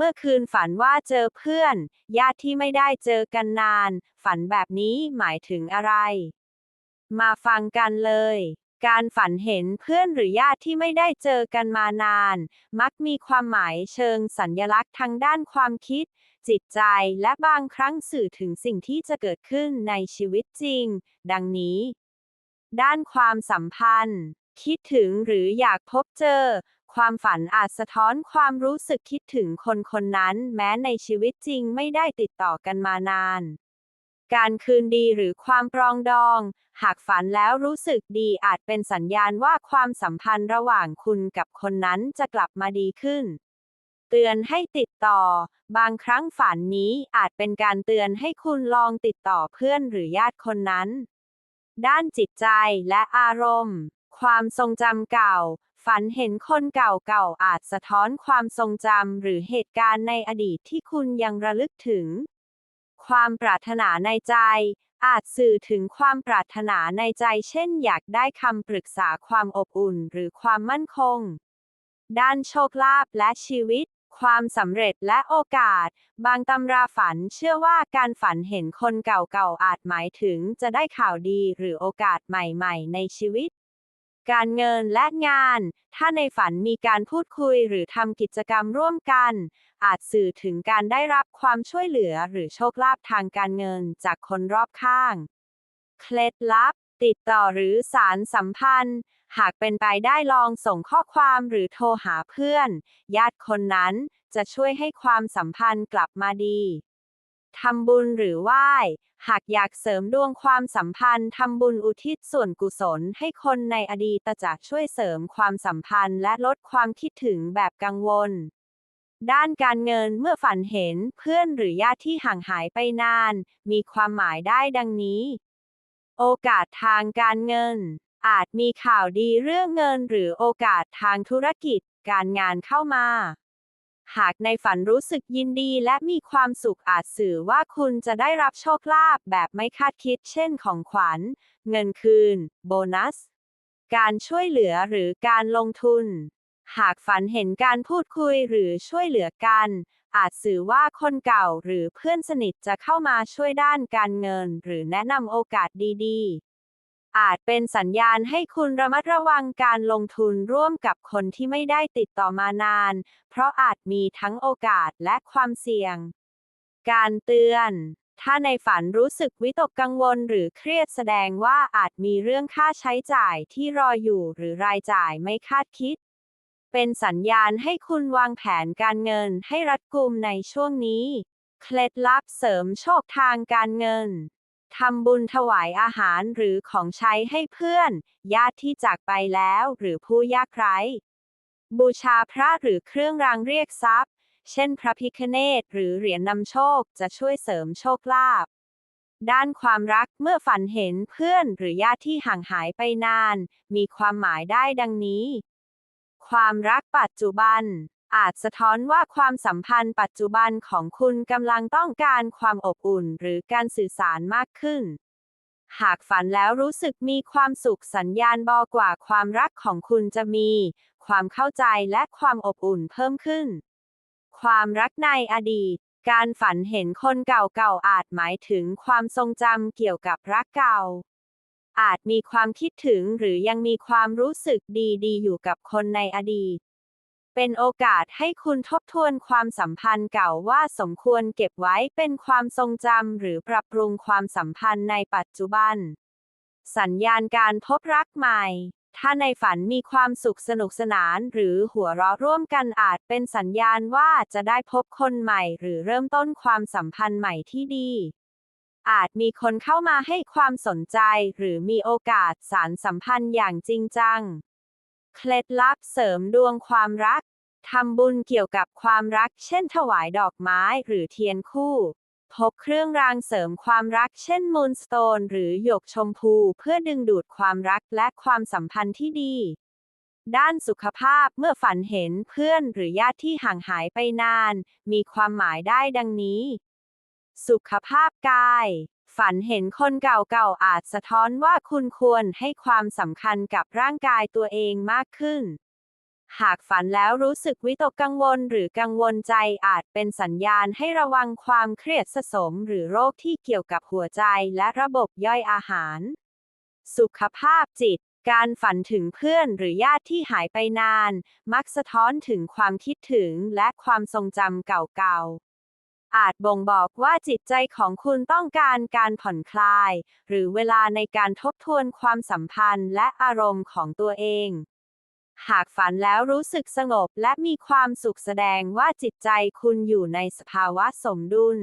มื่อคืนฝันว่าเจอเพื่อน ญาติที่ไม่ได้เจอกันนาน ฝันแบบนี้หมายถึงอะไร มาฟังกันเลย การฝันเห็นเพื่อนหรือญาติที่ไม่ได้เจอกันมานาน มักมีความหมายเชิงสัญลักษณ์ทางด้านความคิด จิตใจและบางครั้งสื่อถึงสิ่งที่จะเกิดขึ้นในชีวิตจริง ดังนี้ ด้านความสัมพันธ์คิดถึงหรืออยากพบเจอ ความฝันอาจสะท้อนความรู้สึกคิดถึงคนคนนั้น แม้ในชีวิตจริงไม่ได้ติดต่อกันมานาน การคืนดีหรือความปรองดอง หากฝันแล้วรู้สึกดีอาจเป็นสัญญาณว่าความสัมพันธ์ระหว่างคุณกับคนนั้นจะกลับมาดีขึ้น เตือนให้ติดต่อ บางครั้งฝันนี้อาจเป็นการเตือนให้คุณลองติดต่อเพื่อนหรือญาติคนนั้น ด้านจิตใจและอารมณ์ความทรงจำเก่า ฝันเห็นคนเก่าๆ อาจสะท้อนความทรงจำหรือเหตุการณ์ในอดีตที่คุณยังระลึกถึง ความปรารถนาในใจ อาจสื่อถึงความปรารถนาในใจ เช่น อยากได้คำปรึกษาความอบอุ่นหรือความมั่นคง ด้านโชคลาภและชีวิต ความสำเร็จและโอกาส บางตำราฝันเชื่อว่าการฝันเห็นคนเก่าๆ อาจหมายถึงจะได้ข่าวดีหรือโอกาสใหม่ ๆ ในชีวิต การเงินและงาน ถ้าในฝันมีการพูดคุยหรือทำกิจกรรมร่วมกัน อาจสื่อถึงการได้รับความช่วยเหลือหรือโชคลาภทางการเงินจากคนรอบข้าง เคล็ดลับ ติดต่อหรือสารสัมพันธ์ หากเป็นไปได้ลองส่งข้อความหรือโทรหาเพื่อน ญาติคนนั้นจะช่วยให้ความสัมพันธ์กลับมาดี ทำบุญหรือไหว้ หากอยากเสริมดวงความสัมพันธ์ทำบุญอุทิศส่วนกุศลให้คนในอดีตจะช่วยเสริมความสัมพันธ์และลดความคิดถึงแบบกังวล ด้านการเงินเมื่อฝันเห็นเพื่อนหรือญาติที่ห่างหายไปนาน มีความหมายได้ดังนี้ โอกาสทางการเงิน อาจมีข่าวดีเรื่องเงินหรือโอกาสทางธุรกิจ การงานเข้ามา หากในฝันรู้สึกยินดีและมีความสุขอาจสื่อว่าคุณจะได้รับโชคลาภแบบไม่คาดคิดเช่นของขวัญ เงินคืน โบนัส การช่วยเหลือหรือการลงทุน หากฝันเห็นการพูดคุยหรือช่วยเหลือกัน อาจสื่อว่าคนเก่าหรือเพื่อนสนิทจะเข้ามาช่วยด้านการเงิน หรือแนะนำโอกาสดีๆ อาจเป็นสัญญาณให้คุณระมัดระวังการลงทุนร่วมกับคนที่ไม่ได้ติดต่อมานาน เพราะอาจมีทั้งโอกาสและความเสี่ยง การเตือน ถ้าในฝันรู้สึกวิตกกังวลหรือเครียดแสดงว่าอาจมีเรื่องค่าใช้จ่ายที่รออยู่หรือรายจ่ายไม่คาดคิด เป็นสัญญาณให้คุณวางแผนการเงินให้รัดกุมในช่วงนี้ เคล็ดลับเสริมโชคทางการเงิน ทำบุญถวายอาหารหรือของใช้ให้เพื่อน ญาติที่จากไปแล้วหรือผู้ยากไร้ บูชาพระหรือเครื่องรางเรียกทรัพย์ เช่นพระพิคเนตหรือเหรียญนำโชคจะช่วยเสริมโชคลาภด้านความรักเมื่อฝันเห็นเพื่อนหรือญาติที่ห่างหายไปนาน มีความหมายได้ดังนี้ ความรักปัจจุบัน อาจสะท้อนว่าความสัมพันธ์ปัจจุบันของคุณกำลังต้องการความอบอุ่นหรือการสื่อสารมากขึ้น หากฝันแล้วรู้สึกมีความสุขสัญญาณบอกว่าความรักของคุณจะมี ความเข้าใจและความอบอุ่นเพิ่มขึ้น ความรักในอดีต การฝันเห็นคนเก่าๆอาจหมายถึงความทรงจำเกี่ยวกับรักเก่า อาจมีความคิดถึงหรือยังมีความรู้สึกดีๆ อยู่กับคนในอดีต เป็นโอกาสให้คุณทบทวนความสัมพันธ์เก่าว่าสมควรเก็บไว้เป็นความทรงจำหรือปรับปรุงความสัมพันธ์ในปัจจุบัน สัญญาณการพบรักใหม่ ถ้าในฝันมีความสุขสนุกสนานหรือหัวเราะร่วมกันอาจเป็นสัญญาณว่าจะได้พบคนใหม่หรือเริ่มต้นความสัมพันธ์ใหม่ที่ดี อาจมีคนเข้ามาให้ความสนใจหรือมีโอกาสสารสัมพันธ์อย่างจริงจังเคล็ดลับเสริมดวงความรัก ทำบุญเกี่ยวกับความรัก เช่น ถวายดอกไม้หรือเทียนคู่พกเครื่องรางเสริมความรัก เช่นมูนสโตนหรือหยกชมพู เพื่อดึงดูดความรักและความสัมพันธ์ที่ดี ด้านสุขภาพเมื่อฝันเห็นเพื่อนหรือญาติที่ห่างหายไปนาน มีความหมายได้ดังนี้ สุขภาพกาย ฝันเห็นคนเก่าๆอาจสะท้อนว่าคุณควรให้ความสำคัญกับร่างกายตัวเองมากขึ้น หากฝันแล้วรู้สึกวิตกกังวลหรือกังวลใจอาจเป็นสัญญาณให้ระวังความเครียดสะสมหรือโรคที่เกี่ยวกับหัวใจและระบบย่อยอาหาร สุขภาพจิต การฝันถึงเพื่อนหรือญาติที่หายไปนาน มักสะท้อนถึงความคิดถึงและความทรงจำเก่าๆอาจบ่งบอกว่าจิตใจของคุณต้องการการผ่อนคลาย หรือเวลาในการทบทวนความสัมพันธ์และอารมณ์ของตัวเอง หากฝันแล้วรู้สึกสงบและมีความสุขแสดงว่าจิตใจคุณอยู่ในสภาวะสมดุล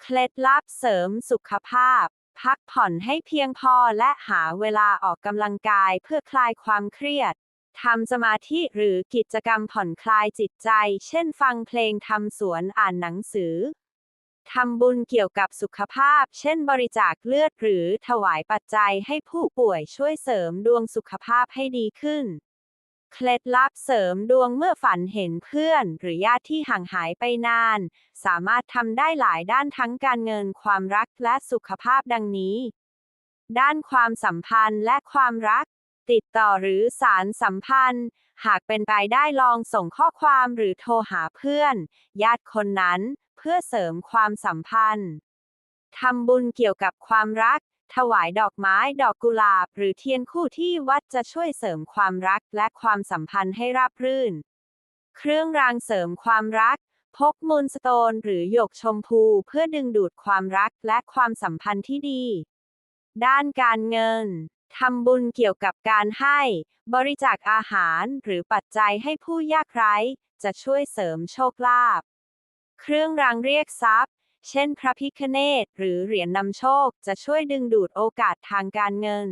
เคล็ดลับเสริมสุขภาพ พักผ่อนให้เพียงพอและหาเวลาออกกำลังกายเพื่อคลายความเครียดทำสมาธิหรือกิจกรรมผ่อนคลายจิตใจ เช่นฟังเพลงทำสวนอ่านหนังสือ ทำบุญเกี่ยวกับสุขภาพ เช่นบริจาคเลือดหรือถวายปัจจัยให้ผู้ป่วยช่วยเสริมดวงสุขภาพให้ดีขึ้น เคล็ดลับเสริมดวงเมื่อฝันเห็นเพื่อน หรือญาติที่ห่างหายไปนาน สามารถทำได้หลายด้านทั้งการเงินความรักและสุขภาพดังนี้ ด้านความสัมพันธ์และความรัก ติดต่อหรือสารสัมพันธ์ หากเป็นไปได้ลองส่งข้อความหรือโทรหาเพื่อน ญาติคนนั้น เพื่อเสริมความสัมพันธ์ทำบุญเกี่ยวกับความรัก ถวายดอกไม้ ดอกกุหลาบ หรือเทียนคู่ที่วัดจะช่วยเสริมความรักและความสัมพันธ์ให้ราบรื่น เครื่องรางเสริมความรัก พกมูลสโตน หรือหยกชมพูเพื่อดึงดูดความรักและความสัมพันธ์ที่ดี ด้านการเงินทำบุญเกี่ยวกับการให้ บริจาคอาหารหรือปัจจัยให้ผู้ยากไร้ จะช่วยเสริมโชคลาภ เครื่องรางเรียกทรัพย์ เช่นพระพิคเนตหรือเหรียญนำโชคจะช่วยดึงดูดโอกาสทางการเงิน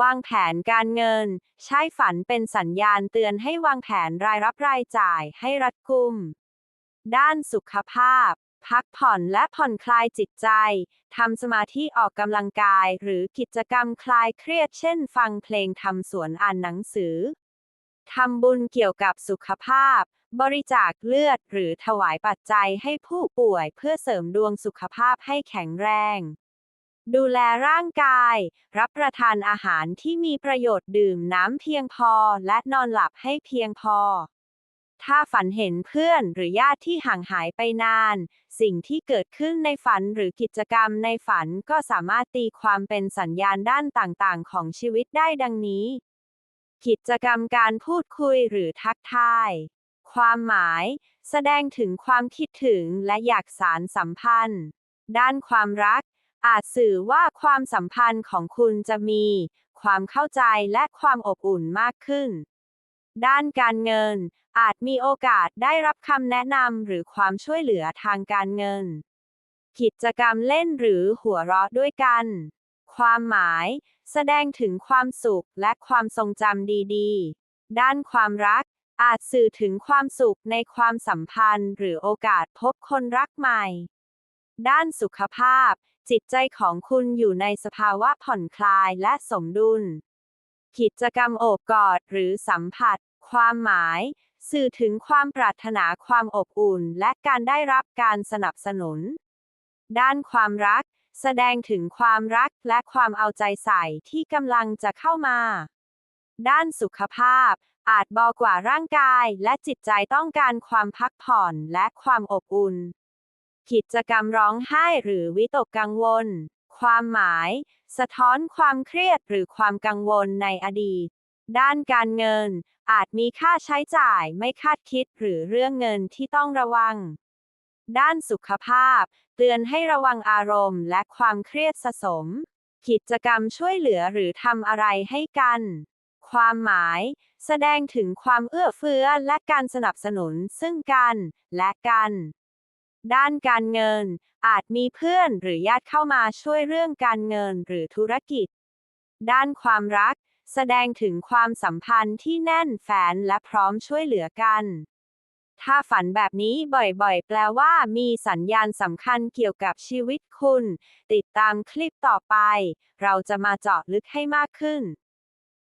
วางแผนการเงิน ใช้ฝันเป็นสัญญาณเตือนให้วางแผนรายรับรายจ่ายให้รัดกุม ด้านสุขภาพ พักผ่อนและผ่อนคลายจิตใจ ทำสมาธิออกกำลังกาย หรือกิจกรรมคลายเครียดเช่น ฟังเพลงทำสวนอ่านหนังสือทำบุญเกี่ยวกับสุขภาพ บริจาคเลือด หรือถวายปัจจัยให้ผู้ป่วยเพื่อเสริมดวงสุขภาพให้แข็งแรง ดูแลร่างกาย รับประทานอาหารที่มีประโยชน์ดื่มน้ำเพียงพอ และนอนหลับให้เพียงพอ ถ้าฝันเห็นเพื่อนหรือญาติที่ห่างหายไปนาน สิ่งที่เกิดขึ้นในฝันหรือกิจกรรมในฝันก็สามารถตีความเป็นสัญญาณด้านต่างๆ ของชีวิตได้ดังนี้ กิจกรรมการพูดคุยหรือทักทาย ความหมาย แสดงถึงความคิดถึงและอยากสารสัมพันธ์ ด้านความรัก อาจสื่อว่าความสัมพันธ์ของคุณจะมี ความเข้าใจและความอบอุ่นมากขึ้น ด้านการเงิน อาจมีโอกาสได้รับคำแนะนำหรือความช่วยเหลือทางการเงิน กิจกรรมเล่นหรือหัวเราะด้วยกัน ความหมาย แสดงถึงความสุขและความทรงจำดี ๆ ด้านความรัก อาจสื่อถึงความสุขในความสัมพันธ์ หรือโอกาสพบคนรักใหม่ ด้านสุขภาพ จิตใจของคุณอยู่ในสภาวะผ่อนคลายและสมดุล กิจกรรมโอบกอดหรือสัมผัส ความหมาย สื่อถึงความปรารถนาความอบอุ่น และการได้รับการสนับสนุน ด้านความรัก แสดงถึงความรักและความเอาใจใส่ที่กำลังจะเข้ามาด้านสุขภาพ อาจบอกว่าร่างกายและจิตใจต้องการความพักผ่อนและความอบอุ่น กิจกรรมร้องไห้หรือวิตกกังวล ความหมาย สะท้อนความเครียดหรือความกังวลในอดีต ด้านการเงิน อาจมีค่าใช้จ่ายไม่คาดคิดหรือเรื่องเงินที่ต้องระวัง ด้านสุขภาพ เตือนให้ระวังอารมณ์และความเครียดสะสม กิจกรรมช่วยเหลือหรือทำอะไรให้กัน ความหมาย แสดงถึงความเอื้อเฟื้อและการสนับสนุนซึ่งกันและกัน ด้านการเงิน อาจมีเพื่อนหรือญาติเข้ามาช่วยเรื่องการเงินหรือธุรกิจ ด้านความรัก แสดงถึงความสัมพันธ์ที่แน่นแฟนและพร้อมช่วยเหลือกัน ถ้าฝันแบบนี้บ่อยๆ แปลว่ามีสัญญาณสำคัญเกี่ยวกับชีวิตคุณ ติดตามคลิปต่อไป เราจะมาเจาะลึกให้มากขึ้น